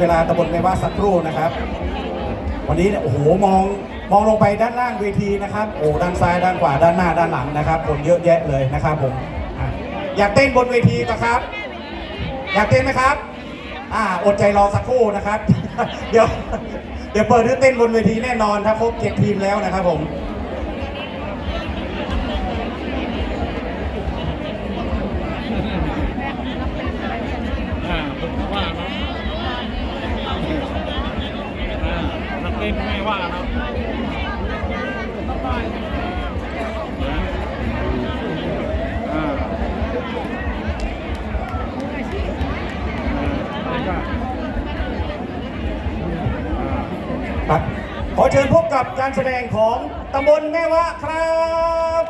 เวลาตำบลในว่าสักครู่นะครับ วันนี้เนี่ยโอ้โหมองมองลงไปด้านล่างเวทีนะครับโอ้ด้านซ้ายด้านขวาด้านหน้าด้านหลังนะครับคนเยอะแยะเลยนะครับผมอะอยากเต้นบนเวทีปะครับ อยากเต้นไหมครับ อ่าอดใจรอสักครู่นะครับ เดี๋ยวเดี๋ยวเปิดให้เต้นบนเวทีแน่นอนถ้าครบเจ็ดทีมแล้วนะครับผม นักเล่นไม่ว่าเนาะอ่าแล้วก็อ่าครับขอเชิญพบกับการแสดงของตำบลแม่วะครับ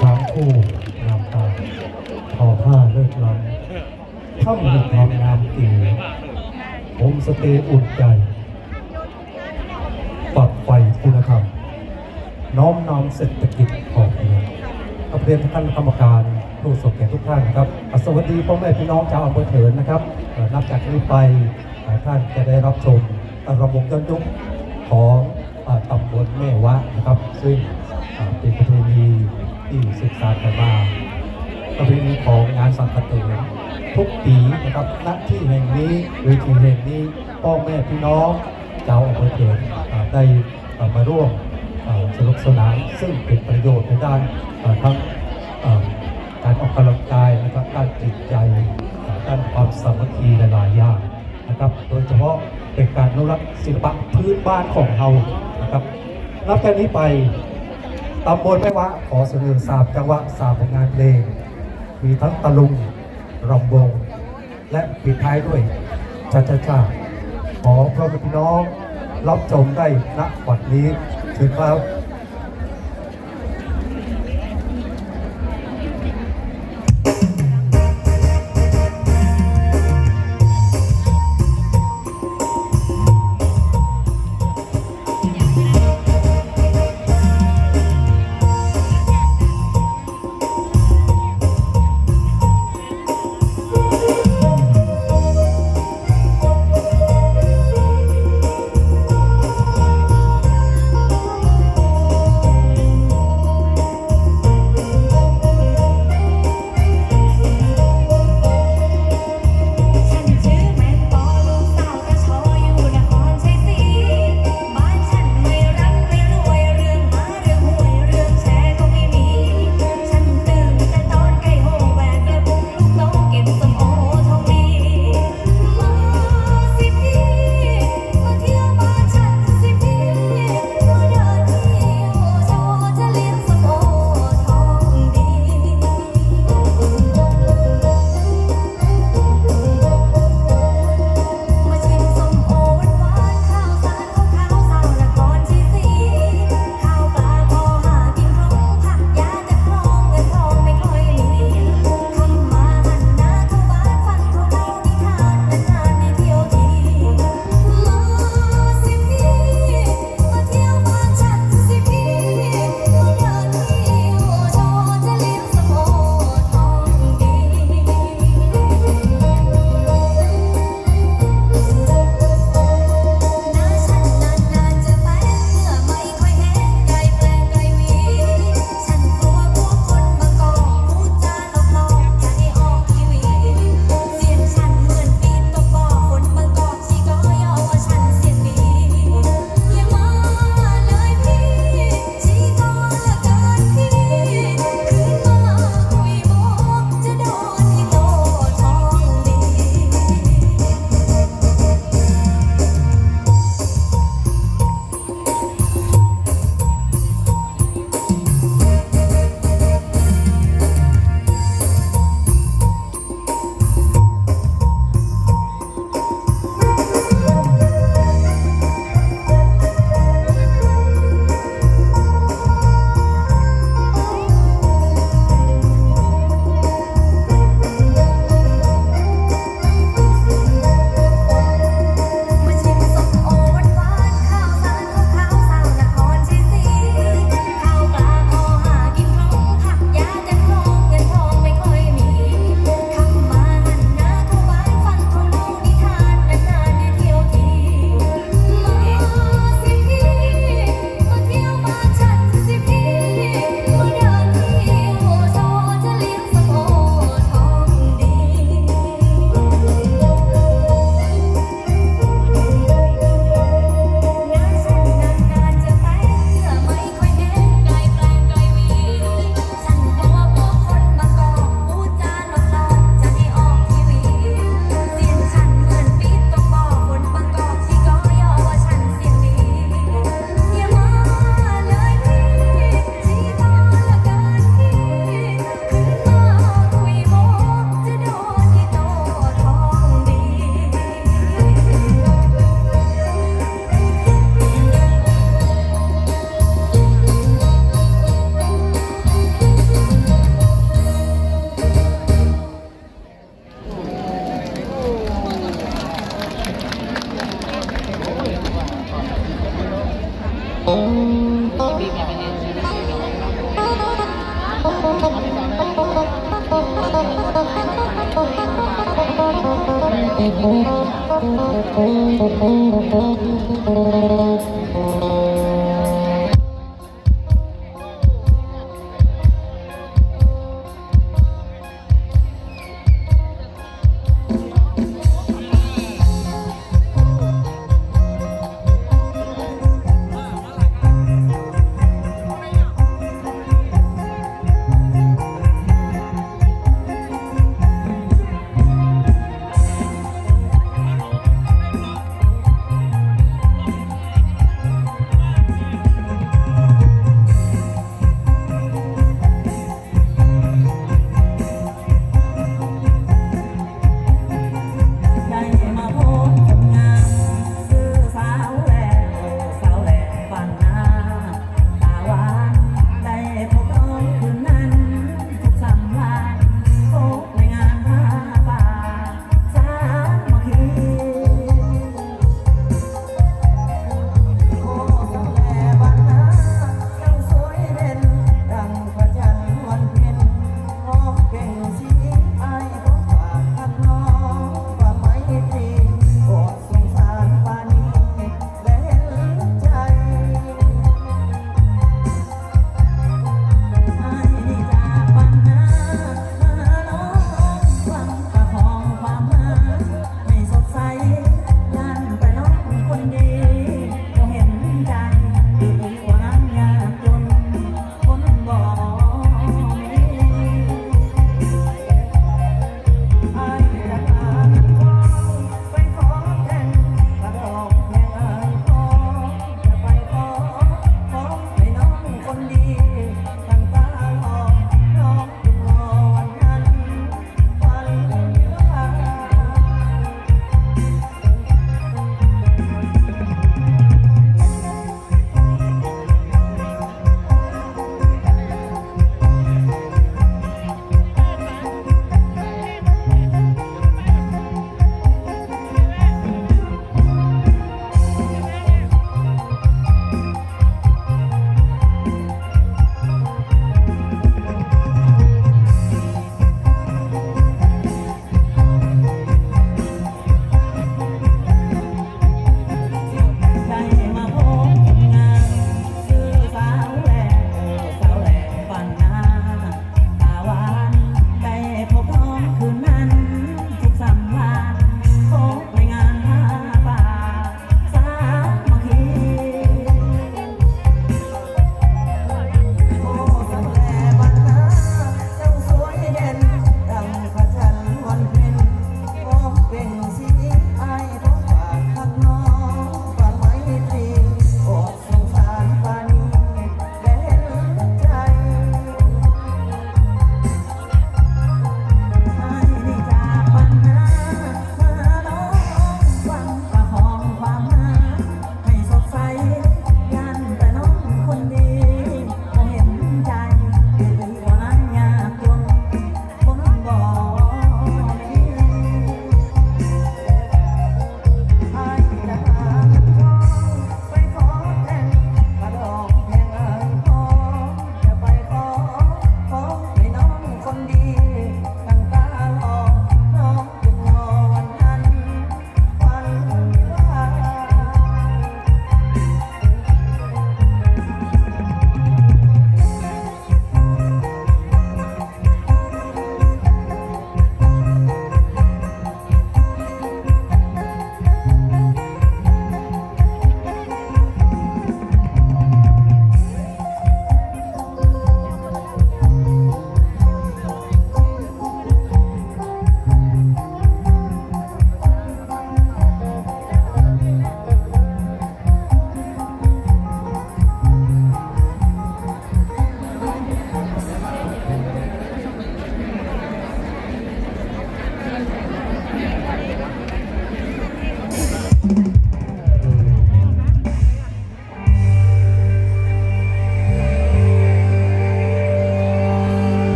ช้างคู่งามตาทอผ้าเลิศล้ำถ้ำมีความงงามตีโฮมสเตย์อุ่นใจ น้อมเศรษฐกิจพอเพียงกับเรียนท่านกรรมการผู้สมเกียรติทุกท่านครับอะสวัสดีพ่อแม่พี่น้องชาวอำเภอเถินนะครับนับจากนี้ไปท่านจะได้รับชมระบบย้อนยุคของอตำบลแม่วะนะครับ ซึ่งเป็นประเพณีที่ศึกษากันมาประเพณีของงานสังฆเตืนทุกปีนะครับณที่แห่งนี้เวทีแห่งนี้พ่อแม่พี่น้องชาวอำเภอเถินอ่าได้มาร่วม สนุกสนานซึ่งเป็นประโยชน์ในด้านทั้งการออกกำลังกายนะครับด้านจิตใจอ่าด้านความสามัคคีหลายๆอย่างนะครับ โดยเฉพาะเป็นการอนุรักษ์ศิลปะพื้นบ้านของเรานะครับนับจากนี้ไปตำบลแม่วะขอเสนอสามจังหวะสามผลงานเพลง มีทั้งตะลุงรำวง และปิดท้ายด้วยชาชาชาขอพระพี่น้องรับชมได้ณวัดนี้เชิญครั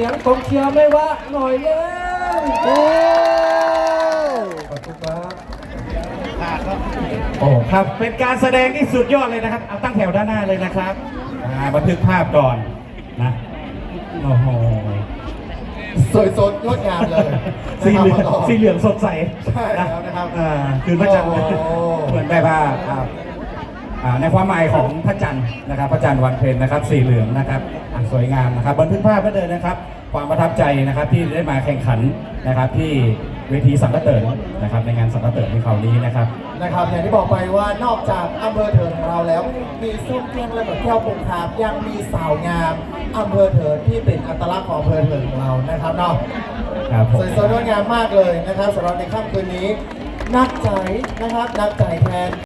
สียงกองเชียร์ไม่ว่าหน่อยเร็วโอ้ขอบคุณครับโอ้ครับเป็นการแสดงที่สุดยอดเลยนะครับ เอาตั้งแถวด้านหน้าเลยนะครับอ่าบันทึกภาพก่อนนะโอ้โหสวยสดงดงามเลยสีเหลืองนะครับสีเหลืองสดใสใช่แล้วนะครับอ่าคือพระจันทร์โอ้โหเหมือนแบบว่าอ่าอ่า ในความหมายของพระจันทร์นะครับพระจันทร์วันเพ็ญนะครับ สีเหลืองนะครับอ่าสวยงามนะครับบันทึกภาพไว้เลยนะครับ ความประทับใจนะครับที่ได้มาแข่งขันนะครับที่เวทีสังกะเตินนะครับในงานสังกะเตินในคราวนี้นะครับนะครับอย่างที่บอกไปว่านอกจากอำเภอเถินของเราแล้ว มีส้มเทียงและแบบแก้วปงคามยังมีสาวงามอำเภอเถินที่เป็นอัตลักษณ์ของอำเภอเถินของเรานะครับเนาะครับผมสวยสดงดงามมากเลยนะครับสำหรับในค่ำคืนนี้นักใจนะครับนักใจแทน